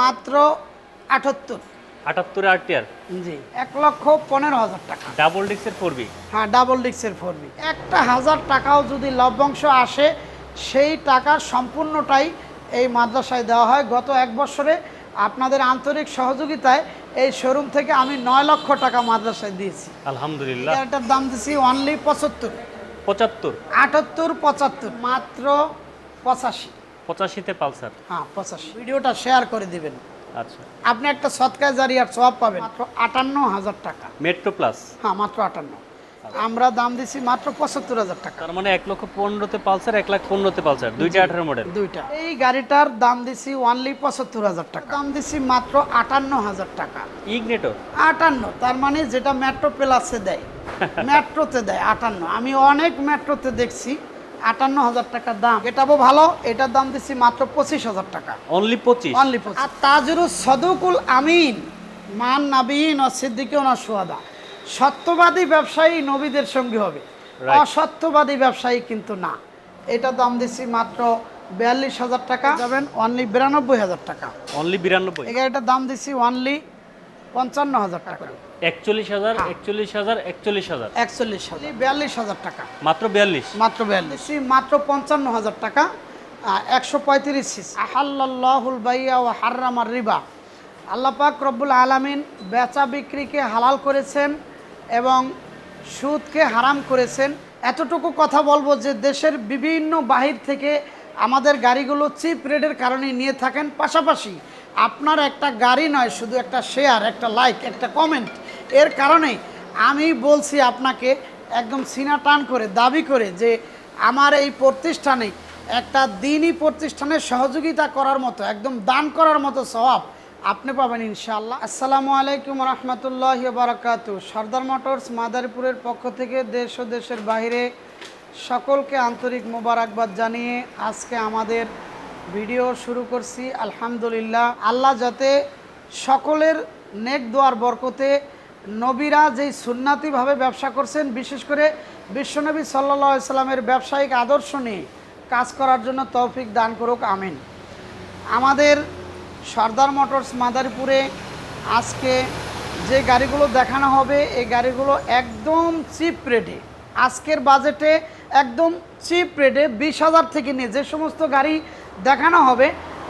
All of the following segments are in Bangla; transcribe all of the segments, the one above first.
মাত্র আটাত্তর। আটাত্তরে আর টিয়ার জি এক লক্ষ পনেরো হাজার টাকা। ডাবল ডিক্সের ফোর বি? হ্যাঁ ডাবল ডিক্সের ফোর বি। একটা হাজার টাকাও যদি লভ্যাংশ আসে সেই টাকার সম্পূর্ণটাই এই মাদ্রাসায় দেওয়া হয়। গত এক বছরে আপনাদের আন্তরিক সহযোগিতায় এই শোরুম থেকে আমি নয় লক্ষ টাকা মাদ্রাসায় দিয়েছি। আলহামদুলিল্লাহ। এটার দাম দিয়েছি অনলি পঁচাত্তর। পঁচাত্তর? আটাত্তর পঁচাত্তর মাত্র পঁচাশি। পঁচাশিতে পালসার হ্যাঁ পঁচাশি। ভিডিওটা শেয়ার করে দিবেন। আচ্ছা। আপনি একটা সৎকায় জারিয়ার সব পাবেন মাত্র আটান্ন হাজার টাকা। মেট্রো প্লাস হ্যাঁ মাত্র আটান্ন। আমরা দাম দিছি মাত্র পঁচাত্তর হাজার টাকা। তার মানে এক লক্ষ পনেরোতে পালসার এক লাখ পনেরোতে পালসার দুইটা আঠারো মডেল দুইটা। এই গাড়িটার দাম দিছি ওনলি পঁচাত্তর হাজার টাকা। দাম দিছি মাত্র আটান্ন হাজার টাকা। ইগনেটর আটান্ন তার মানে যেটা মেট্রো প্লাসে দেয়। মেট্রোতে দেয় আটান্ন। আমি অনেক মেট্রোতে দেখছি। আটান্ন হাজার টাকার দাম। এটাও ভালো এটার দাম দিছি মাত্র পঁচিশ হাজার টাকা। অনলি পঁচিশ? অনলি পঁচিশ। আর তাজরুল সদুকুল আমিন মান নাবিন ও সিদ্দিকে না সোয়াদা সত্যবাদী ব্যবসায়ী নবীদের সঙ্গে হবে. অসত্যবাদী ব্যবসায়ী কিন্তু না। এটা দাম দিচ্ছি মাত্র বিয়াল্লিশ হাজার টাকা। যাবেন? অনলি বিরানব্বই হাজার টাকা। অনলি বিরানব্বই? এই গাড়িটার দাম দিছি অনলি পঞ্চান্ন হাজার টাকা। একচল্লিশ হাজার একচল্লিশ হাজার একচল্লিশ হাজার। একচল্লিশ হাজার। বিয়াল্লিশ হাজার টাকা। মাত্র বিয়াল্লিশ। মাত্র বিয়াল্লিশ। মাত্র পঞ্চান্ন হাজার টাকা। একশো পঁয়ত্রিশ আহাল্লাহুল বাইয়া ও হার্রামার রিবা। আল্লাহ পাক রব্বুল আলামিন বেচা বিক্রিকে হালাল করেছেন এবং সুদকে হারাম করেছেন। এতটুকু কথা বলব যে দেশের বিভিন্ন বাহির থেকে আমাদের গাড়িগুলো চিপ রেটের কারণে নিয়ে থাকেন। পাশাপাশি আপনার একটা গাড়ি নয় শুধু একটা শেয়ার একটা লাইক একটা কমেন্ট এর কারণে আমি বলছি আপনাকে একদম সিনা টান করে, দাবি করে যে আমার এই প্রতিষ্ঠানে একটা দিনই প্রতিষ্ঠানের সহযোগিতা করার মতো, একদম দান করার মতো স্বভাব আপনি পাবেন ইনশাআল্লাহ। আসসালামু আলাইকুম রহমতুল্লাহ বারাকাতু সর্দার মোটরস মাদারীপুরের পক্ষ থেকে দেশ ও দেশের বাইরে সকলকে আন্তরিক মোবারকবাদ জানিয়ে আজকে আমাদের ভিডিও শুরু করছি। আলহামদুলিল্লাহ, আল্লাহ যাতে সকলের নেক দোয়ার বরকতে নবীরা যেই সুন্নাতিভাবে ব্যবসা করছেন, বিশেষ করে বিশ্বনবী সাল্লা সাল্লামের ব্যবসায়িক আদর্শ নিয়ে কাজ করার জন্য তৌফিক দান করুক, আমিন। আমাদের সর্দার মোটরস মাদারীপুরে আজকে যে গাড়িগুলো দেখানো হবে, এই গাড়িগুলো একদম চিপ রেটে, আজকের বাজেটে একদম চিপ রেটে বিশ হাজার থেকে নিয়ে যে সমস্ত গাড়ি দেখানো হবে,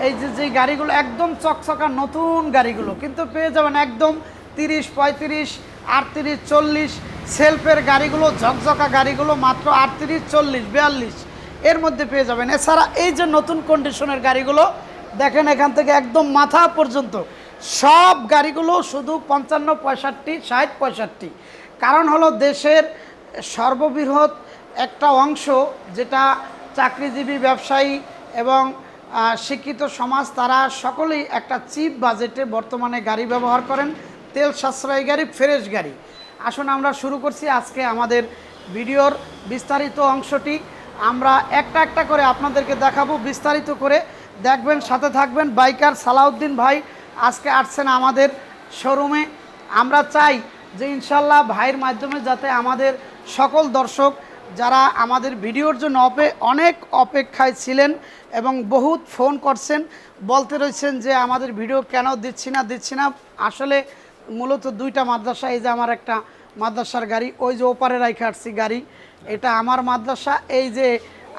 এই যে যে গাড়িগুলো একদম চকচকা নতুন গাড়িগুলো, কিন্তু পেয়ে যাবেন একদম তিরিশ, পঁয়ত্রিশ, আটত্রিশ, চল্লিশ। সেলফের গাড়িগুলো, ঝকঝকা গাড়িগুলো মাত্র আটত্রিশ, চল্লিশ, বিয়াল্লিশ। এর মধ্যে পেয়ে যাবেন। এছাড়া এই যে নতুন কন্ডিশনের গাড়িগুলো, দেখেন এখান থেকে একদম মাথা পর্যন্ত। সব গাড়িগুলো শুধু পঞ্চান্ন পঁয়ষট্টি, ষাট পঁয়ষট্টি। কারণ হলো দেশের সর্ববৃহৎ একটা অংশ যেটা চাকরিজীবী ব্যবসায়ী এবং শিক্ষিত সমাজ, তারা সকলেই একটা চিপ বাজেটে বর্তমানে গাড়ি ব্যবহার করেন। তেল সাশ্রয়ী গাড়ি, ফ্রেশ গাড়ি। আসুন আমরা শুরু করছি আজকে আমাদের ভিডিওর বিস্তারিত অংশটি। আমরা একটা একটা করে আপনাদেরকে দেখাবো বিস্তারিত করে। দেখবেন, সাথে থাকবেন বাইকার সালাউদ্দিন ভাই। আজকে আসছেন আমাদের শোরুমে। আমরা চাই যে ইনশাল্লাহ ভাইয়ের মাধ্যমে যাতে আমাদের সকল দর্শক যারা আমাদের ভিডিওর জন্য অপে, অনেক অপেক্ষায় ছিলেন এবং বহুত ফোন করছেন, বলতে রয়েছেন যে আমাদের ভিডিও কেন দিচ্ছি না দিচ্ছি না। আসলে মূলত দুইটা মাদ্রাসা এই যে আমার একটা মাদ্রাসার গাড়ি ওই যে ওপারে রাইখে আসছি গাড়ি। এটা আমার মাদ্রাসা এই যে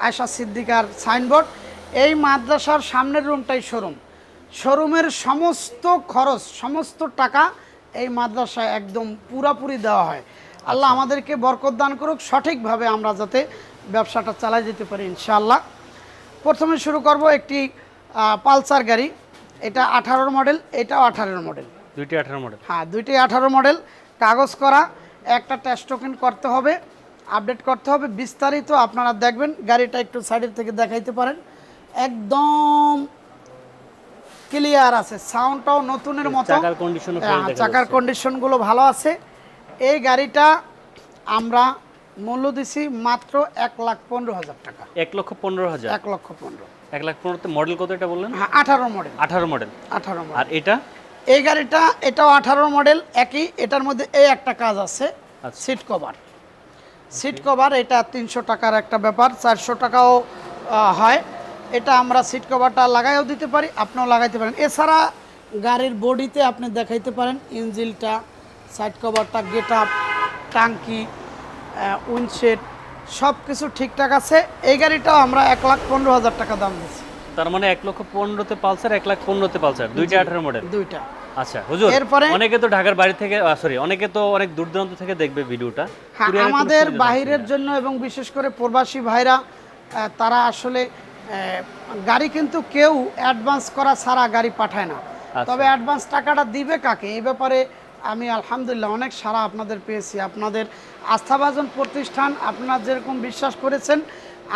আয়সা সিদ্দিকার সাইনবোর্ড এই মাদ্রাসার সামনের রুমটাই শোরুম। শোরুমের সমস্ত খরচ সমস্ত টাকা এই মাদ্রাসায় একদম পুরাপুরি দেওয়া হয়। আল্লাহ আমাদেরকে বরকত দান করুক সঠিকভাবে আমরা যাতে ব্যবসাটা চালাই যেতে পারি ইনশাআল্লাহ। প্রথমে শুরু করব একটি পালসার গাড়ি। এটা আঠারোর মডেল এটাও আঠারোর মডেল। দুইটি আঠারো মডেল হ্যাঁ দুইটি আঠারো মডেল কাগজ করা একটা টেস্ট টোকেন করতে হবে আপডেট করতে হবে। বিস্তারিত আপনারা দেখবেন গাড়িটা একটু সাইডের থেকে দেখাইতে পারেন। একদম ক্লিয়ার আছে সাউন্ডটাও নতুনের মতো। চাকার হ্যাঁ, চাকার কন্ডিশনগুলো ভালো আছে। এই গাড়িটা আমরা মূল্য দিছি মাত্র এক লাখ পনেরো হাজার টাকা। এক লক্ষ পনেরো হাজার? এক লক্ষ পনেরো। এক লাখ পনেরোতে মডেল কত এটা বললেন? হ্যাঁ আঠারো মডেল আঠারো মডেল আঠারো আর এটা? এই গাড়িটা এটাও আঠারো মডেল একই এটার মধ্যে এই একটা কাজ আছে। সিট কভার সিট কভার এটা তিনশো টাকার একটা ব্যাপার চারশো টাকাও হয়। এটা আমরা সিট কভারটা লাগাইও দিতে পারি আপনিও লাগাইতে পারেন। এছাড়া গাড়ির বডিতে আপনি দেখাইতে পারেন ইঞ্জিলটা সাইড কভারটা গেট আপ টাঙ্কি উইন্ডশেড সব কিছু ঠিকঠাক আছে। এই গাড়িটাও আমরা এক লাখ পনেরো হাজার টাকা দাম দিচ্ছি। তার মানে এক লক্ষ পনেরোতে পালসার এক লাখ পনেরোতে পালসার। দুইটা আঠারো মডেল দুইটা। আচ্ছা হুজুর এরপরে- অনেকে তো ঢাকার বাড়ি থেকে সরি অনেকে তো অনেক দূর দূরান্ত থেকে দেখবে ভিডিওটা। হ্যাঁ আমাদের বাহিরের জন্য এবং বিশেষ করে প্রবাসী ভাইরা তারা আসলে গাড়ি কিন্তু কেউ অ্যাডভান্স করা ছাড়া গাড়ি পাঠায় না। আচ্ছা। তবে অ্যাডভান্স টাকাটা দিবে কাকে? এই ব্যাপারে আমি আলহামদুলিল্লাহ অনেক সারা আপনাদের পেয়েছি। আপনাদের আস্থাভাজন প্রতিষ্ঠান আপনারা যেরকম বিশ্বাস করেছেন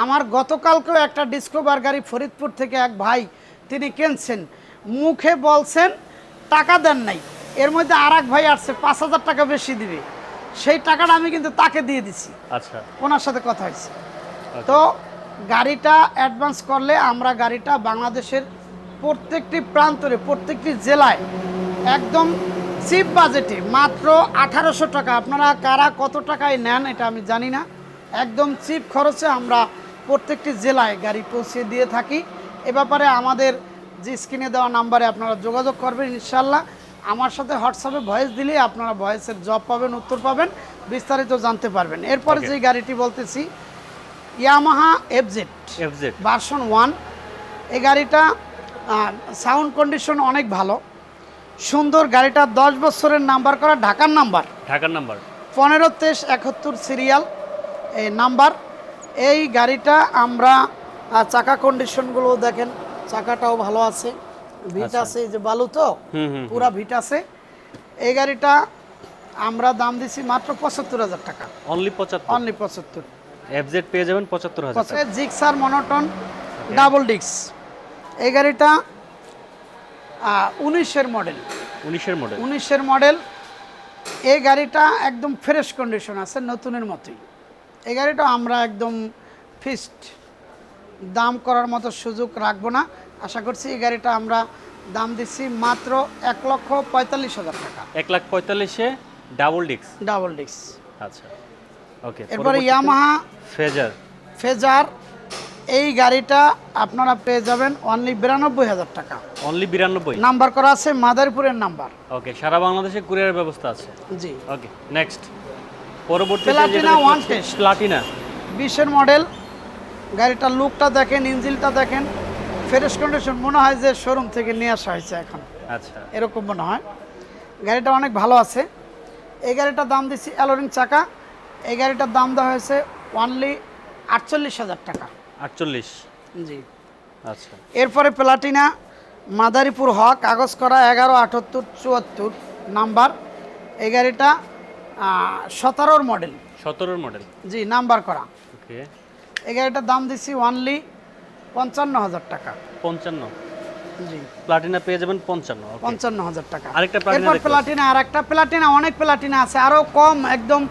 আমার গতকালকেও একটা ডিসকোভার গাড়ি ফরিদপুর থেকে এক ভাই তিনি কিনছেন। মুখে বলছেন টাকা দেন নাই। এর মধ্যে আর এক ভাই আসছে পাঁচ হাজার টাকা বেশি দিবে। সেই টাকাটা আমি কিন্তু তাকে দিয়ে দিছি। আচ্ছা। ওনার সাথে কথা হয়েছে। তো গাড়িটা অ্যাডভান্স করলে আমরা গাড়িটা বাংলাদেশের প্রত্যেকটি প্রান্তরে প্রত্যেকটি জেলায় একদম চিপ বাজেটে মাত্র আঠারোশো টাকা। আপনারা কারা কত টাকায় নেন এটা আমি জানি না। একদম চিপ খরচে আমরা প্রত্যেকটি জেলায় গাড়ি পৌঁছে দিয়ে থাকি। এ ব্যাপারে আমাদের যে স্ক্রিনে দেওয়া নাম্বারে আপনারা যোগাযোগ করবেন ইনশাল্লাহ আমার সাথে হোয়াটসঅ্যাপে ভয়েস দিলে আপনারা ভয়েসের জব পাবেন উত্তর পাবেন বিস্তারিত জানতে পারবেন। এরপরে. যে গাড়িটি বলতেছি Yamaha FZ FZ version one. এই গাড়িটা সাউন্ড কন্ডিশন অনেক ভালো। সুন্দর গাড়িটা দশ বছরের নাম্বার করা ঢাকার নাম্বার। ঢাকার নাম্বার। পনেরো তেইশ একাত্তর সিরিয়াল। নাম্বার। এই গাড়িটা আমরা চাকা কন্ডিশনগুলো দেখেন চাকাটাও ভালো আছে। ভিট আচ্ছা। আছে এই যে বালু তো? পুরা ভিট আছে। এই গাড়িটা আমরা দাম দিছি মাত্র পঁচাত্তর হাজার টাকা। অনলি পঁচাত্তর? অনলি পঁচাত্তর। এফজেড পেয়ে যাবেন পঁচাত্তর হাজার। জিক্সার মনোটন ডাবল ডিক্স এই গাড়িটা উনিশের মডেল উনিশের মডেল উনিশের মডেল এই গাড়িটা একদম ফ্রেশ কন্ডিশন আছে নতুনের মতোই। এই গাড়িটা আমরা একদম ফিক্সড দাম করার মতো সুযোগ রাখব না। আশা করছি এই গাড়িটা আমরা দাম দিচ্ছি মাত্র এক লক্ষ পঁয়তাল্লিশ হাজার টাকা। এক লাখ পঁয়তাল্লিশে ডাবল ডিক্স ডাবল ডিক্স আচ্ছা। ওকে এরপরে ইয়ামাহা ফেজার ফেজার এই গাড়িটা আপনারা পেয়ে যাবেন অনলি বিরানব্বই হাজার টাকা। অনলি বিরানব্বই? নাম্বার করা আছে মাদারীপুরের নাম্বার ওকে সারা বাংলাদেশে কুরিয়ার ব্যবস্থা আছে? জি। ওকে নেক্সট পরবর্তী Platina one test। প্লাটিনা বিশের মডেল গাড়িটার লুকটা দেখেন ইঞ্জিনটা দেখেন ফ্রেশ কন্ডিশন মনে হয় যে শোরুম থেকে নিয়ে আসা হয়েছে এখন। আচ্ছা। এরকম মনে হয়। গাড়িটা অনেক ভালো আছে। এই গাড়িটার দাম দিচ্ছি অ্যালোরিং চাকা। এই গাড়িটার দাম দেওয়া হয়েছে অনলি আটচল্লিশ হাজার টাকা। আটচল্লিশ? জি। আচ্ছা। এরপরে প্লাটিনা মাদারীপুর হক কাগজ করা এগারো আটাত্তর চুয়াত্তর নাম্বার। এই গাড়িটা সতেরোর মডেল সতেরোর মডেল জি নাম্বার করা। ওকে। এই গাড়িটার দাম দিচ্ছি অনলি পঞ্চান্ন হাজার টাকা। পঞ্চান্ন। জি। প্লাটিনা পেয়ে যাবেন পঞ্চান্ন পঞ্চান্ন হাজার টাকা। আরেকটা এরপর প্লাটিনা আর একটা প্লাটিনা অনেক প্লাটিনা আছে আরও কম একদম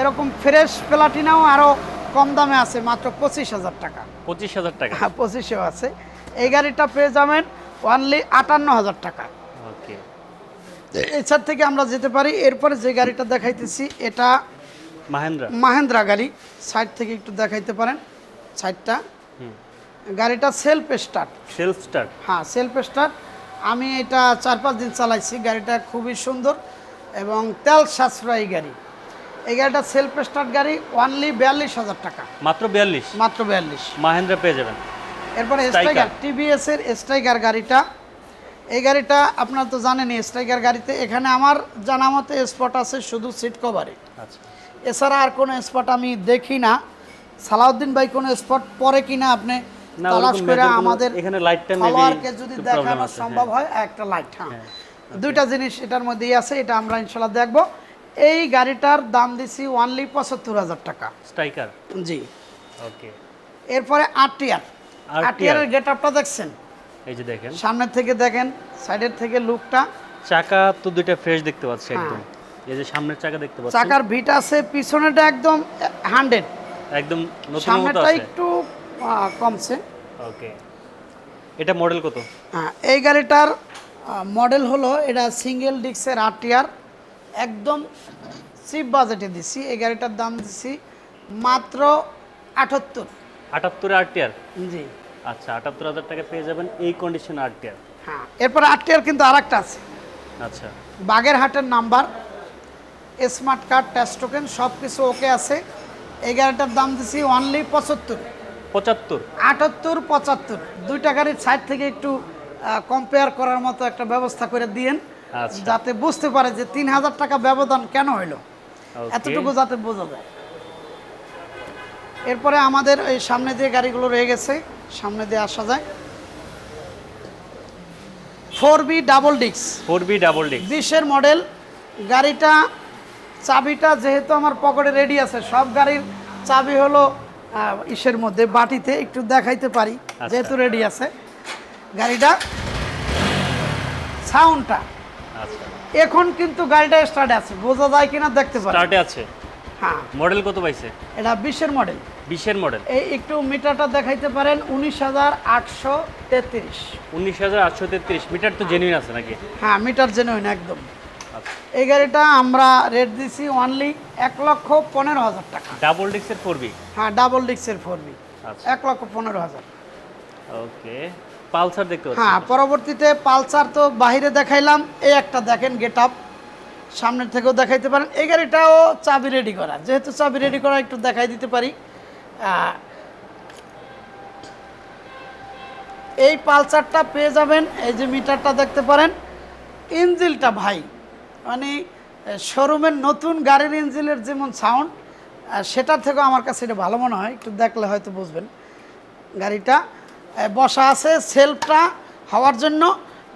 এরকম ফ্রেশ প্লাটিনাও আরও কম দামে আছে মাত্র পঁচিশ হাজার টাকা। পঁচিশ হাজার টাকা। হ্যাঁ পঁচিশেও আছে। এই গাড়িটা পেয়ে যাবেন অনলি আটান্ন হাজার টাকা। এছাড় থেকে আমরা যেতে পারি। এরপরে যে গাড়িটা দেখাইতেছি এটা মাহেন্দ্রা। মাহেন্দ্রা গাড়ি। সাইড থেকে একটু দেখাইতে পারেন সাইডটা। গাড়িটা সেলফ স্টার্ট সেলফ স্টার্ট হ্যাঁ সেলফ স্টার্ট আমি এটা চার পাঁচ দিন চালাইছি গাড়িটা খুবই সুন্দর এবং তেল সাশ্রয়ী গাড়ি। এই গাড়িটা সেলফ স্টার্ট গাড়ি অনলি বিয়াল্লিশ হাজার টাকা। মাত্র বিয়াল্লিশ? মাত্র বিয়াল্লিশ। মাহেন্দ্রা পেয়ে যাবেন। এরপরে স্ট্রাইকার টিভিএস এর স্ট্রাইকার গাড়িটা। এই গাড়িটা আপনারা তো জানেনই স্ট্রাইকার গাড়িতে। এখানে আমার জানা মতে স্পট আছে শুধু সিট কভারে আচ্ছা। এছাড়া আর কোনো স্পট আমি দেখি না। সালাউদ্দিন ভাই কোনো স্পট পরে কিনা আপনি তালাশ করে আমাদের এখানে ফলোয়ারকে যদি দেখানো সম্ভব হয়। একটা লাইট হ্যাঁ। দুইটা জিনিস এটার মধ্যেই আছে এটা আমরা ইনশাল্লাহ দেখব। এই গাড়িটার দাম দিছি ওনলি পঁচাত্তর হাজার টাকা। স্ট্রাইকার জি। ওকে এরপরে আরটিআর আরটিআর গেট আপটা দেখছেন? এই যে দেখেন। সামনের থেকে দেখেন সাইডের থেকে লুকটা। চাকা তো দুইটা ফ্রেশ দেখতে পাচ্ছি হ্যাঁ। একদম। এই যে সামনের চাকা দেখতে পাচ্ছি। চাকার ভিট আছে পিছনেটা একদম হান্ড্রেড একদম নতুন মতো আছে। একটু কমছে। ওকে এটা মডেল কত? হ্যাঁ এই গাড়িটার মডেল হলো এটা সিঙ্গেল ডিক্সের আরটিআর একদম চিপ বাজেটে দিছি এই গাড়িটার দাম দিছি মাত্র আটাত্তর। আটাত্তরে আরটিআর জি। আচ্ছা আটাত্তর হাজার টাকা পেয়ে যাবেন এই কন্ডিশন আরটিআর। হ্যাঁ এরপরে আটটিয়ার কিন্তু আর একটা আছে। আচ্ছা। বাগেরহাটের number smart card test token সব কিছু ওকে আছে। এই গাড়িটার দাম দিছি অনলি পঁচাত্তর। পঁচাত্তর? আটাত্তর পঁচাত্তর। দুইটা গাড়ির সাইড থেকে একটু কম্পেয়ার করার মতো একটা ব্যবস্থা করে দিয়েন। আচ্ছা। যাতে বুঝতে পারে যে তিন হাজার টাকা ব্যবধান কেন হইল। এতটুকু যাতে বোঝা যায়। এরপরে আমাদের এই সামনে দিয়ে গাড়িগুলো রয়ে গেছে সামনে দিয়ে আসা যায়। Four B double discs four B double discs বিশের মডেল গাড়িটা চাবিটা যেহেতু আমার পকেটে রেডি আছে সব গাড়ির চাবি হলো ইসের মধ্যে বাটিতে একটু দেখাইতে পারি আচ্ছা। যেহেতু রেডি আছে। গাড়িটা সাউন্ডটা আচ্ছা। এখন কিন্তু গাড়িটা স্টার্ট আছে বোঝা যায় কিনা দেখতে পারি। স্টার্টে আছে। হ্যাঁ। মডেল কত পাইছে? এটা বিশের মডেল। বিশের মডেল। এই একটু মিটারটা দেখাইতে পারেন উনিশ হাজার আটশো তেত্রিশ। উনিশ হাজার আটশো তেত্রিশ মিটার তো জেনুইন আছে নাকি? হ্যাঁ মিটার জেনুইন একদম। আচ্ছা। এই গাড়িটা আমরা রেট দিছি অনলি এক লক্ষ পনেরো হাজার টাকা। ডাবল ডিক্সের ফোর বি হ্যাঁ ডাবল ডিক্সের ফোর বি এক লক্ষ পনেরো হাজার। ওকে। পালসার দেখতে হ্যাঁ পরবর্তীতে পালসার তো বাইরে দেখাইলাম এই একটা দেখেন গেট আপ সামনের থেকেও দেখাইতে পারেন। এই গাড়িটাও চাবি রেডি করা যেহেতু চাবি রেডি করা একটু দেখাই দিতে পারি। এই পালসারটা পেয়ে যাবেন, এই যে মিটারটা দেখতে পারেন। ইঞ্জিলটা ভাই মানে শোরুমের নতুন গাড়ির ইঞ্জিলের যেমন সাউন্ড সেটার থেকেও আমার কাছে এটা ভালো মনে হয়, একটু দেখলে হয়তো বুঝবেন গাড়িটা। বসা আছে, সেলফটা হওয়ার জন্য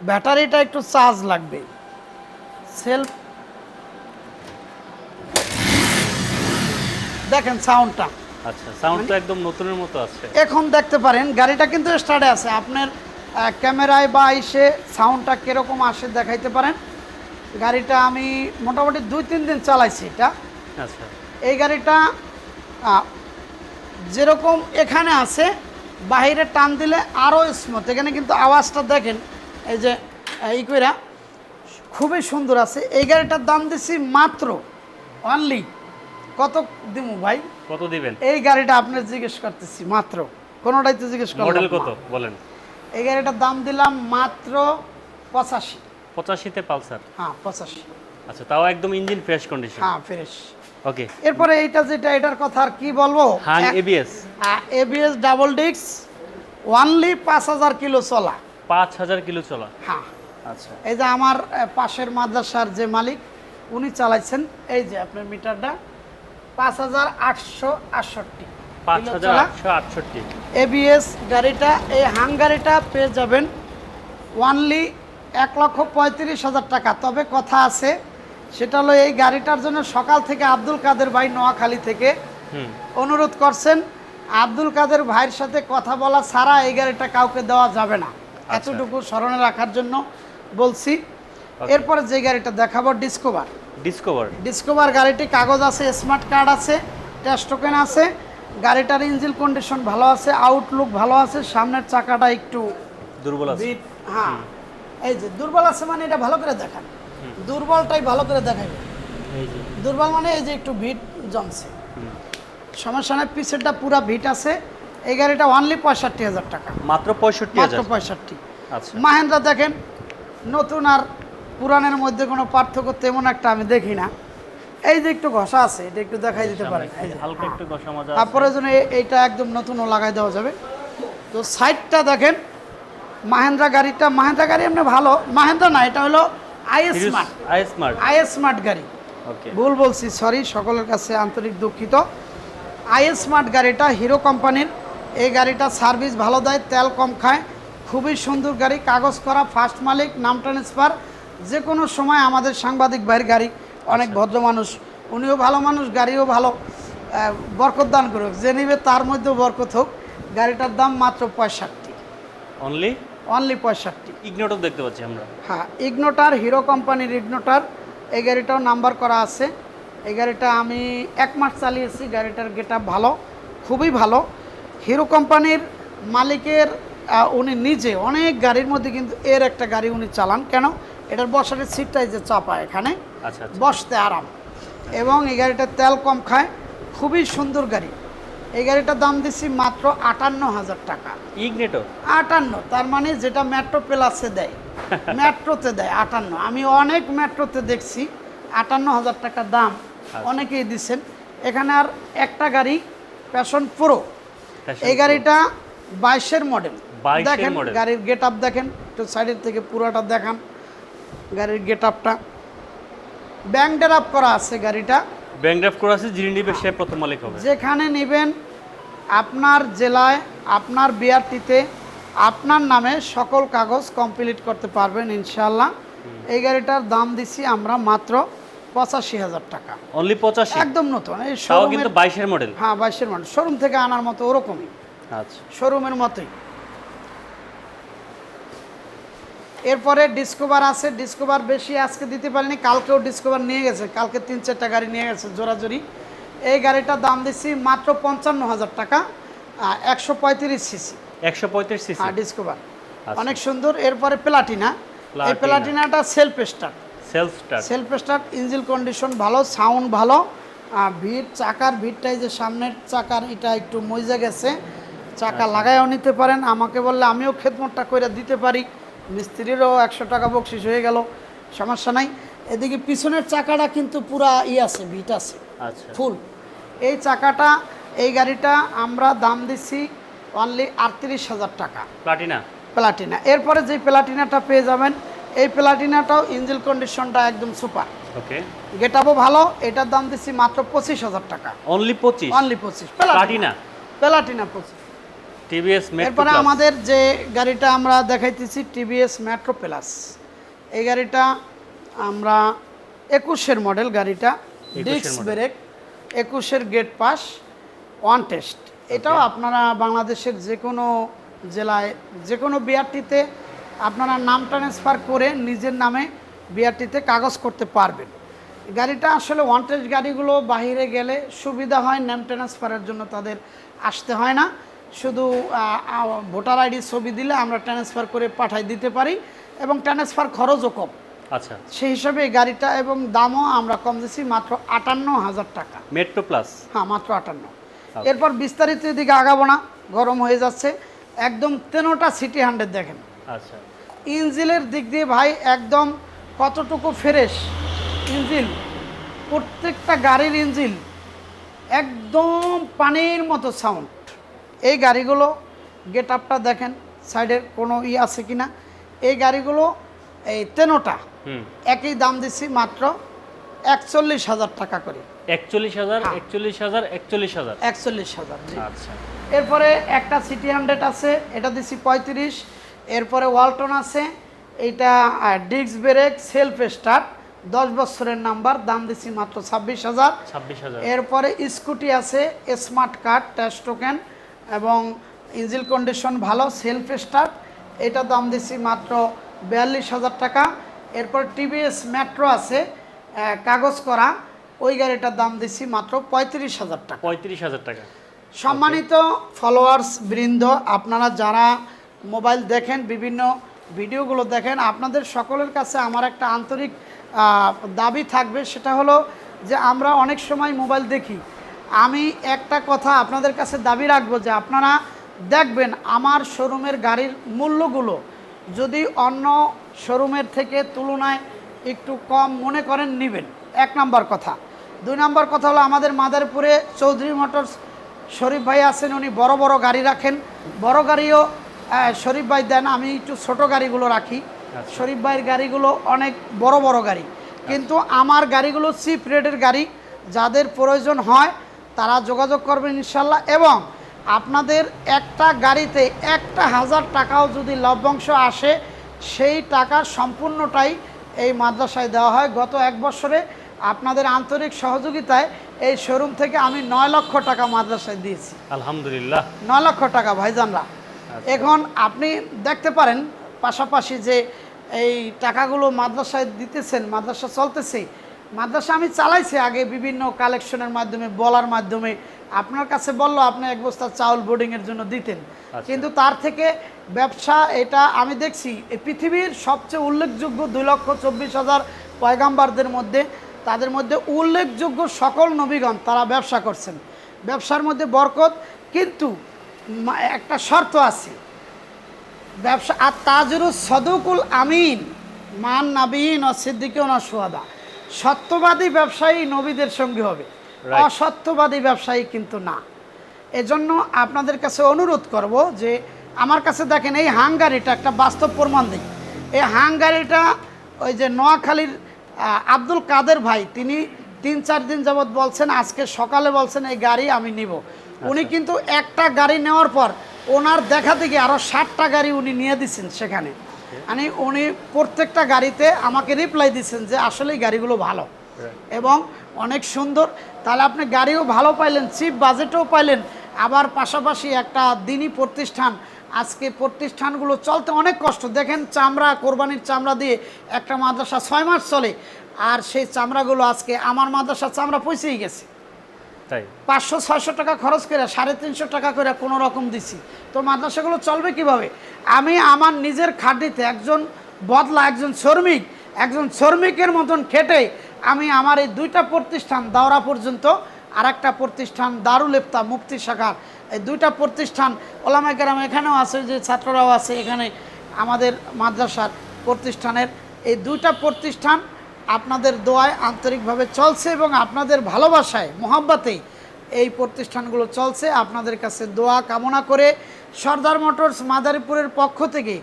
ব্যাটারিটা একটু চার্জ লাগবে। সেলফ দেখেন সাউন্ডটা আচ্ছা সাউন্ড তো একদম নতুনের মতো আছে। এখন দেখতে পারেন গাড়িটা কিন্তু স্টার্টে আছে। আপনার ক্যামেরায় বা এসে সাউন্ডটা কীরকম আসে দেখাইতে পারেন। গাড়িটা আমি মোটামুটি দুই তিন দিন চালাইছি এটা। আচ্ছা। এই গাড়িটা যেরকম এখানে আছে বাইরে টান দিলে আরও স্মুথ এখানে কিন্তু আওয়াজটা দেখেন এই যে আহ, ই কইরা খুবই সুন্দর আছে। এই গাড়িটার দাম দিছি মাত্র অনলি কত দিমু ভাই? কত দিবেন? এই গাড়িটা আপনার জিজ্ঞেস করতেছি মাত্র। কোনোটাই তো জিজ্ঞেস করলাম মডেল কত? বলেন। এই গাড়িটার দাম দিলাম মাত্র পঁচাশি। পঁচাশিতে পালসার? হ্যাঁ পঁচাশি। আচ্ছা তাও একদম ইঞ্জিন ফ্রেশ কন্ডিশন হ্যাঁ ফ্রেশ। ওকে এরপরে এইটা যেটা এটার কথা আর কি বলব? হাং এক- এবিএস এবিএস ডাবল ডিক্স ওয়ানলি পাঁচ হাজার কিলো চলা। পাঁচ হাজার কিলো চলা। হ্যাঁ। আচ্ছা। এই যে আমার পাশের মাদ্রাসার যে মালিক উনি চালাইছেন এই যে আপনার মিটারটা। পাঁচ হাজার আটশো আটষট্টি। পাঁচ হাজার আটশো আটষট্টি। এবিএস গাড়িটা এই পেয়ে যাবেন ওয়ানলি এক লক্ষ পঁয়ত্রিশ হাজার টাকা। তবে কথা আছে সেটা হলো এই গাড়িটার জন্য সকাল থেকে আব্দুল কাদের ভাই নোয়াখালী থেকে অনুরোধ করছেন আব্দুল কাদের ভাইয়ের সাথে কথা বলা ছাড়া এই গাড়িটা কাউকে দেওয়া যাবে না। এতটুকু স্মরণে রাখার জন্য বলছি। এরপরে যে গাড়িটা দেখাবো ডিসকভার ডিসকভার ডিসকভার গাড়িটি কাগজ আছে স্মার্ট কার্ড আছে টেস্ট টোকেন আছে গাড়িটার ইঞ্জিন কন্ডিশন ভালো আছে আউটলুক ভালো আছে সামনের চাকাটা একটু দুর্বল আছে। হ্যাঁ। এই যে দুর্বল আছে মানে এটা ভালো করে দেখান। দুর্বলটাই ভালো করে দেখাবে এই যে। দুর্বল মানে এই যে একটু ভিট জমছে। সমস্যা নয় পিছেরটা পুরা ভিট আছে। এই গাড়িটা অনলি পঁয়ষট্টি হাজার টাকা। মাত্র পঁয়ষট্টি মাত্র পঁয়ষট্টি। আচ্ছা। মাহেন্দ্রা দেখেন নতুন আর পুরানের মধ্যে কোনো পার্থক্য তেমন একটা আমি দেখি না। এই যে একটু ঘষা আছে এটা একটু দেখাই দিতে পারেন। হালকা। একটু মজা তারপরে যেন এইটা একদম নতুনও লাগাই দেওয়া যাবে। তো সাইডটা দেখেন মাহেন্দ্রা গাড়িটা মাহেন্দ্রা গাড়ি এমনি ভালো। মাহেন্দ্রা না এটা হলো IS smart. I smart. IS smart গাড়ি। ভুল বলছি সরি সকলের কাছে আন্তরিক দুঃখিত। আইএস স্মার্ট গাড়িটা হিরো কোম্পানির। এই গাড়িটা সার্ভিস ভালো দেয় তেল কম খায়। খুবই সুন্দর গাড়ি কাগজ করা ফার্স্ট মালিক নাম ট্রান্সফার যে কোনো সময় আমাদের সাংবাদিক ভাইয়ের গাড়ি অনেক ভদ্র মানুষ উনিও ভালো মানুষ গাড়িও ভালো বরকত দান করুক। যে নিবে তার মধ্যেও বরকত হোক। গাড়িটার দাম মাত্র পঁয়ষট্টি। অনলি অনলি পঁয়ষট্টি। ইগনোটও দেখতে পাচ্ছি আমরা। হ্যাঁ ইগনোটার হিরো কোম্পানির ইগনোটার এই গাড়িটাও নাম্বার করা আছে। এই গাড়িটা আমি এক মাস চালিয়েছি গাড়িটার গেট ভালো খুবই ভালো। হিরো কোম্পানির মালিকের উনি নিজে অনেক গাড়ির মধ্যে কিন্তু এর একটা গাড়ি উনি চালান। কেন? এটার বসারের সিটটাই যে চাপা এখানে। আচ্ছা আচ্ছা। বসতে আরাম। এবং এই গাড়িটা তেল কম খায়। খুবই সুন্দর গাড়ি। এই গাড়িটার দাম দিচ্ছি মাত্র আটান্ন হাজার টাকা। ইগনেটর আটান্ন তার মানে যেটা মেট্রো প্লাসে দেয়। মেট্রোতে দেয় আটান্ন। আমি অনেক মেট্রোতে দেখছি আটান্ন হাজার টাকা দাম অনেকেই দিচ্ছেন। এখানে আর একটা গাড়ি প্যাশন প্রো। এই গাড়িটা বাইশের মডেল। দেখেন গাড়ির গেট আপ দেখেন একটু সাইডের থেকে পুরোটা দেখান। গাড়ির গেট আপটা ব্যাংডের আপ করা আছে গাড়িটা। ব্যাংড্রাফ করা আছে যিনি নিবে সে প্রথম মালিক হবে। যেখানে নেবেন আপনার জেলায় আপনার বিআরটিতে আপনার নামে সকল কাগজ কমপ্লিট করতে পারবেন ইনশাল্লাহ এই গাড়িটার দাম দিচ্ছি আমরা মাত্র পঁচাশি হাজার টাকা। অনলি পঁচাশি? একদম নতুন। এই তাও শোরুমের কিন্তু বাইশের মডেল হ্যাঁ বাইশের মডেল শোরুম থেকে আনার মতো ওরকমই। আচ্ছা। শোরুমের মতোই। এরপরে ডিসকভার আছে। ডিসকভার বেশি আজকে দিতে পারিনি কালকেও ডিসকভার নিয়ে গেছে। কালকে তিন চারটা গাড়ি নিয়ে গেছে জোরাজোরি। এই গাড়িটার দাম দিচ্ছি মাত্র পঞ্চান্ন হাজার টাকা একশো পঁয়ত্রিশ সিসি একশো পঁয়ত্রিশ সিসি হ্যাঁ ডিসকভার আচ্ছা। অনেক সুন্দর। এরপরে প্লাটিনা এই প্লাটিনাটা self start self start self start engine condition ভালো সাউন্ড ভালো আর ভিড় চাকার ভিড়টাই যে সামনের চাকার এটা একটু মজে গেছে। চাকা লাগাইও নিতে পারেন আমাকে বললে আমিও খেদমতটা করে দিতে পারি। মিস্ত্রিরও একশো টাকা বকশিস হয়ে গেল সমস্যা নাই। এদিকে পিছনের চাকাটা কিন্তু পুরা ই আছে ভিট আছে আচ্ছা। ফুল। এই চাকাটা এই গাড়িটা আমরা দাম দিচ্ছি অনলি আটত্রিশ হাজার টাকা। প্লাটিনা? প্লাটিনা। এরপরে যে প্লাটিনাটা পেয়ে যাবেন এই প্লাটিনাটাও ইঞ্জিন কন্ডিশনটা একদম সুপার। ওকে। গেটাবো ভালো এটার দাম দিচ্ছি মাত্র পঁচিশ হাজার টাকা। অনলি পঁচিশ? অনলি পঁচিশ। প্লাটিনা? প্লাটিনা পঁচিশ। টিভিএস এরপরে আমাদের যে গাড়িটা আমরা দেখাইতেছি টিভিএস মেট্রো প্লাস এই গাড়িটা আমরা একুশের মডেল গাড়িটা 21 ডিস্ক ব্রেক একুশের গেট পাস ওয়ান টেস্ট এটাও আপনারা বাংলাদেশের যে কোনো জেলায় যে কোনো বিআরটিতে আপনারা নাম ট্রান্সফার করে নিজের নামে বিআরটিতে কাগজ করতে পারবেন। গাড়িটা আসলে ওয়ান টেস্ট গাড়িগুলো বাইরে গেলে সুবিধা হয় নাম ট্রান্সফারের জন্য তাদের আসতে হয় না। শুধু ভোটার আইডির ছবি দিলে আমরা ট্রান্সফার করে পাঠাই দিতে পারি এবং ট্রান্সফার খরচও কম। আচ্ছা। সেই হিসাবে এই গাড়িটা এবং দামও আমরা কম দিচ্ছি মাত্র আটান্ন হাজার টাকা। মেট্রো প্লাস হ্যাঁ মাত্র আটান্ন। এরপর বিস্তারিত এদিকে আগাবো না গরম হয়ে যাচ্ছে। একদম তেনোটা সিটি হান্ড্রেড দেখেন। আচ্ছা। ইঞ্জিলের দিক দিয়ে ভাই একদম কতটুকু ফ্রেশ ইঞ্জিল। প্রত্যেকটা গাড়ির ইঞ্জিল একদম পানির মতো সাউন্ড এই গাড়িগুলো গেট আপটা দেখেন সাইডের কোনো ই আছে কি না এই গাড়িগুলো এই তেনোটা একই দাম দিচ্ছি মাত্র একচল্লিশ হাজার টাকা করে। একচল্লিশ হাজার হ্যাঁ। একচল্লিশ হাজার একচল্লিশ হাজার। একচল্লিশ হাজার আচ্ছা। এরপরে একটা সিটি হান্ড্রেড আছে এটা দিচ্ছি পঁয়ত্রিশ। এরপরে ওয়ালটন আছে এইটা ডিস্ক ব্রেক সেলফ স্টার্ট দশ বছরের নাম্বার দাম দিচ্ছি মাত্র ছাব্বিশ হাজার। ছাব্বিশ হাজার। এরপরে স্কুটি আছে স্মার্ট কার্ড ট্যাশ টোকেন এবং ইঞ্জিন কন্ডিশন ভালো সেলফ স্টার্ট। এটা দাম দিচ্ছি মাত্র বিয়াল্লিশ হাজার টাকা। এরপর টিভিএস মেট্রো আছে কাগজ করা। ওই গাড়িটার দাম দিচ্ছি মাত্র পঁয়ত্রিশ হাজার টাকা। পঁয়ত্রিশ হাজার টাকা। সম্মানিত ফলোয়ার্স বৃন্দ আপনারা যারা মোবাইল দেখেন বিভিন্ন ভিডিওগুলো দেখেন আপনাদের সকলের কাছে আমার একটা আন্তরিক দাবি থাকবে। সেটা হলো যে আমরা অনেক সময় মোবাইল দেখি। আমি একটা কথা আপনাদের কাছে দাবি রাখব যে আপনারা দেখবেন আমার শোরুমের গাড়ির মূল্যগুলো যদি অন্য শোরুমের থেকে তুলনায় একটু কম মনে করেন নেবেন। এক নাম্বার কথা। দুই নাম্বার কথা হলো আমাদের মাদারপুরে চৌধুরী মোটরস শরীফ ভাই আছেন উনি বড় বড় গাড়ি রাখেন। বড় গাড়িও শরীফ ভাই দেন আমি একটু ছোট গাড়িগুলো রাখি। আচ্ছা। শরীফ ভাইয়ের গাড়িগুলো অনেক বড় বড় গাড়ি। কিন্তু আমার গাড়িগুলো চিপ রেটের গাড়ি যাদের প্রয়োজন হয় তারা যোগাযোগ করবেন ইনশাল্লাহ। এবং আপনাদের একটা গাড়িতে একটা হাজার টাকাও যদি লভ্যাংশ আসে সেই টাকার সম্পূর্ণটাই এই মাদ্রাসায় দেওয়া হয়। গত এক বছরে আপনাদের আন্তরিক সহযোগিতায় এই শোরুম থেকে আমি নয় লক্ষ টাকা মাদ্রাসায় দিয়েছি। আলহামদুলিল্লাহ। নয় লক্ষ টাকা ভাইজানরা। এখন আপনি দেখতে পারেন পাশাপাশি যে এই টাকাগুলো মাদ্রাসায় দিতেছেন মাদ্রাসা চলতেছে মাদ্রাসা আমি চালাইছি আগে বিভিন্ন কালেকশনের মাধ্যমে বলার মাধ্যমে। আপনার কাছে বলল আপনি এক বস্তা চাউল বোর্ডিংয়ের জন্য দিতেন। কিন্তু তার থেকে ব্যবসা এটা আমি দেখছি পৃথিবীর সবচেয়ে উল্লেখযোগ্য দুই লক্ষ চব্বিশ হাজার পয়গাম্বারদের মধ্যে তাদের মধ্যে উল্লেখযোগ্য সকল নবীগণ তারা ব্যবসা করছেন। ব্যবসার মধ্যে বরকত কিন্তু একটা শর্ত আছে। ব্যবসা আর তাজরু সদুকুল আমিন মান নাবিন ও সিদ্দিকে সোয়াদা সত্যবাদী ব্যবসায়ী নবীদের সঙ্গে হবে. অসত্যবাদী ব্যবসায়ী কিন্তু না। এজন্য আপনাদের কাছে অনুরোধ করব যে আমার কাছে দেখেন এই হাঙ্গারিটা একটা বাস্তব প্রমাণ দিই। এই হাঙ্গারিটা ওই যে নোয়াখালীর আব্দুল কাদের ভাই তিনি তিন চার দিন যাবৎ বলছেন আজকে সকালে বলছেন এই গাড়ি আমি নিব। উনি কিন্তু একটা গাড়ি নেওয়ার পর ওনার দেখা দেখি আরও ষাটটা গাড়ি উনি নিয়ে দিচ্ছেন সেখানে। মানে উনি প্রত্যেকটা গাড়িতে আমাকে রিপ্লাই দিচ্ছেন যে আসলে গাড়িগুলো ভালো। এবং অনেক সুন্দর। তাহলে আপনি গাড়িও ভালো পাইলেন চিপ বাজেটও পাইলেন। আবার পাশাপাশি একটা দিনই প্রতিষ্ঠান। আজকে প্রতিষ্ঠানগুলো চলতে অনেক কষ্ট। দেখেন চামড়া কোরবানির চামড়া দিয়ে একটা মাদ্রাসা ছয় মাস চলে। আর সেই চামড়াগুলো আজকে আমার মাদ্রাসা চামড়া পৌঁছেই গেছে। তাই? পাঁচশো ছয়শো টাকা খরচ করে সাড়ে তিনশো টাকা করে কোনো রকম দিছি। তো মাদ্রাসাগুলো চলবে কীভাবে? আমি আমার নিজের খাটিতে একজন বদলা, একজন শ্রমিক, একজন শ্রমিকের মতন খেটে আমি আমার এই দুইটা প্রতিষ্ঠান দাওরা পর্যন্ত আর একটা প্রতিষ্ঠান দারুল ইফতা মুফতি শাখার, এই দুইটা প্রতিষ্ঠান ওলামা কেরাম এখানেও আছে, যে ছাত্ররাও আছে এখানে আমাদের মাদ্রাসার প্রতিষ্ঠানের। এই দুইটা প্রতিষ্ঠান আপনাদের দোয়ায় আন্তরিকভাবে চলছে এবং আপনাদের ভালোবাসায়, মোহাব্বাতেই এই প্রতিষ্ঠানগুলো চলছে। আপনাদের কাছে দোয়া কামনা করে সর্দার মোটরস মাদারীপুরের পক্ষ থেকে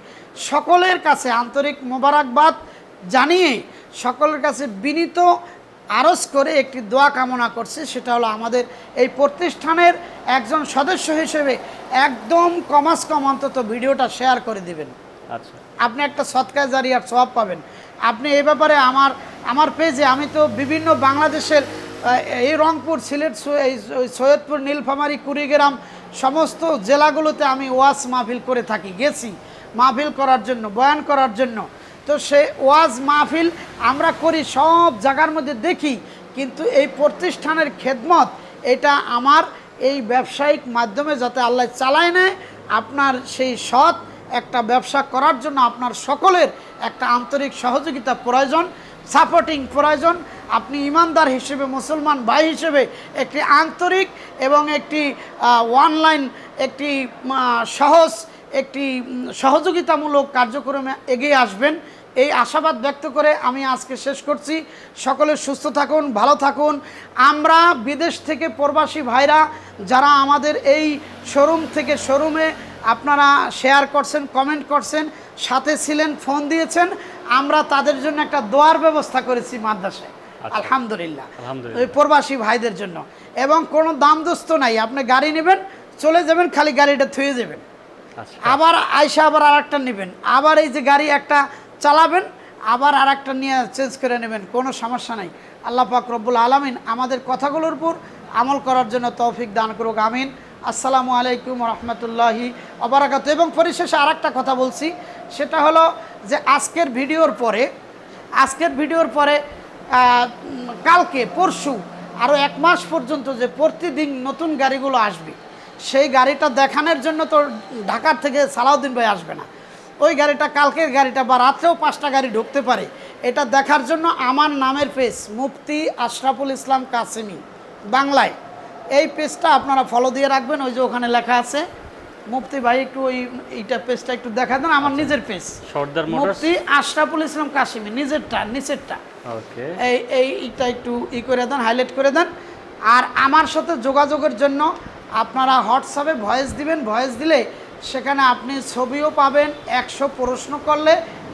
সকলের কাছে আন্তরিক মোবারকবাদ জানিয়ে সকলের কাছে বিনীত আরজ করে একটি দোয়া কামনা করছে। সেটা হলো আমাদের এই প্রতিষ্ঠানের একজন সদস্য হিসেবে একদম কমাস কম অন্তত ভিডিওটা শেয়ার করে দিবেন। আচ্ছা। আপনি একটা সৎকার জারিয়ার সব পাবেন। আপনি এ ব্যাপারে আমার আমার পেজে আমি তো বিভিন্ন বাংলাদেশের এই রংপুর সিলেট এই সৈয়দপুর নীলফামারী কুড়িগ্রাম সমস্ত জেলাগুলোতে আমি ওয়াজ মাহফিল করে থাকি, গেছি মাহফিল করার জন্য, বয়ান করার জন্য। তো সে ওয়াজ মাহফিল আমরা করি সব জায়গার মধ্যে দেখি, কিন্তু এই প্রতিষ্ঠানের খেদমত, এটা আমার এই ব্যবসায়িক মাধ্যমে যাতে আল্লাহ চালায় নেয়, আপনার সেই সৎ একটা ব্যবসা করার জন্য আপনার সকলের একটা আন্তরিক সহযোগিতা প্রয়োজন। সাপোর্টিং প্রয়োজন। আপনি ইমানদার হিসেবে, মুসলমান ভাই হিসেবে একটি আন্তরিক এবং একটি অনলাইন একটি সহজ একটি সহযোগিতামূলক কার্যক্রমে এগিয়ে আসবেন। এই আশাবাদ ব্যক্ত করে আমি আজকে শেষ করছি। সকলে সুস্থ থাকুন, ভালো থাকুন। আমরা বিদেশ থেকে প্রবাসী ভাইরা যারা আমাদের এই শোরুম থেকে শোরুমে আপনারা শেয়ার করছেন কমেন্ট করছেন, সাথে ছিলেন ফোন দিয়েছেন আমরা তাদের জন্য একটা দোয়ার ব্যবস্থা করেছি মাদ্রাসায়। আচ্ছা। আলহামদুলিল্লাহ। ওই প্রবাসী ভাইদের জন্য। এবং কোনো দাম দোস্ত নাই। আপনি গাড়ি নেবেন চলে যাবেন খালি গাড়িটা থুয়ে যাবেন। আচ্ছা। আবার আইসা আবার আর একটা নেবেন। আবার এই যে গাড়ি একটা চালাবেন আবার আর একটা নিয়ে চেঞ্জ করে নেবেন। কোনো সমস্যা নাই। আল্লাহ পাক রব্বুল আলমিন আমাদের কথাগুলোর উপর আমল করার জন্য তৌফিক দান করুক। আমিন। আসসালামু আলাইকুম রহমতুল্লাহি অবরাকাত। এবং পরিশেষে আর কথা বলছি, সেটা হলো যে আজকের ভিডিওর পরে, আজকের ভিডিওর পরে কালকে, পরশু আরও এক মাস পর্যন্ত যে প্রতিদিন নতুন গাড়িগুলো আসবে, সেই গাড়িটা দেখানোর জন্য তো ঢাকার থেকে সালাউদ্দিন ভাই আসবে না। ওই গাড়িটা, কালকের গাড়িটা বা রাত্রেও পাঁচটা গাড়ি ঢুকতে পারে, এটা দেখার জন্য আমার নামের পেজ মুফতি আশরাফুল ইসলাম কাসিমি, বাংলায়। এই পেজটা আপনারা ফলো দিয়ে রাখবেন ওই যে ওখানে লেখা আছে। মুফতি ভাই একটু ওই এইটা পেজটা একটু দেখা দেন আমার নিজের পেজ। সর্দার মুফতি আশরাফুল ইসলাম কাসিমি নিজেরটা নিচেরটা। ওকে। এই এই এটা একটু ই করে দেন হাইলাইট করে দেন। আর আমার সাথে যোগাযোগের জন্য আপনারা হোয়াটসঅ্যাপে ভয়েস দিবেন ভয়েস দিলে সেখানে আপনি ছবিও পাবেন একশো প্রশ্ন করলে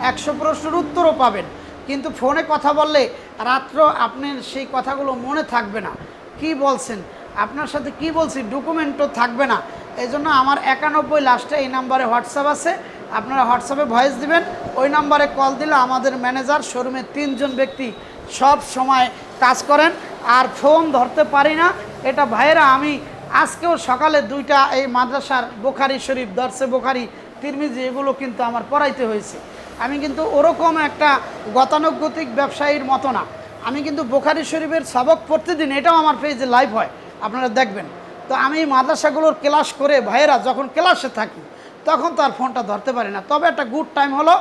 একশো প্রশ্নের উত্তরও পাবেন। কিন্তু ফোনে কথা বললে রাত্র আপনি সেই কথাগুলো মনে থাকবে না। কি বলছেন? আপনার সাথে কি বলছি ডকুমেন্টও থাকবে না। এই জন্য আমার একানব্বই লাস্টে এই নাম্বারে হোয়াটসঅ্যাপ আছে। আপনারা হোয়াটসঅ্যাপে ভয়েস দিবেন। ওই নাম্বারে কল দিলে আমাদের ম্যানেজার শোরুমে তিনজন ব্যক্তি সব সময় কাজ করেন। আর ফোন ধরতে পারি না। এটা ভাইয়েরা, আমি আজকেও সকালে দুইটা এই মাদ্রাসার বোখারি শরীফ দর্শে বোখারি, তিরমিজি এগুলো কিন্তু আমার পড়াইতে হয়েছে। আমি কিন্তু ওরকম একটা গতানুগতিক ব্যবসায়ীর মতো না। আমি কিন্তু বোখারি শরীফের সবক প্রতিদিন এটাও আমার পেজে লাইভ হয়। আপনারা দেখবেন। তো আমি মাদ্রাসাগুলোর ক্লাস করে ভাইয়েরা যখন ক্লাসে থাকি, তখন তার ফোনটা ধরতে পারি না। তবে একটা গুড টাইম হলো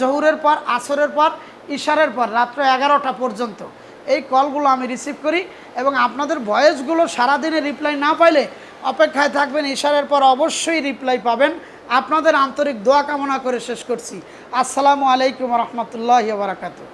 জহুরের পর, আসরের পর, ইশারের পর, রাত্র এগারোটা পর্যন্ত। এই কলগুলো আমি রিসিভ করি এবং আপনাদের ভয়েসগুলো সারাদিনে রিপ্লাই না পাইলে অপেক্ষায় থাকবেন, ইশারের পর অবশ্যই রিপ্লাই পাবেন। আপনাদের আন্তরিক দোয়া কামনা করে শেষ করছি। আসসালামু আলাইকুম রহমতুল্লাহ বারাকাতু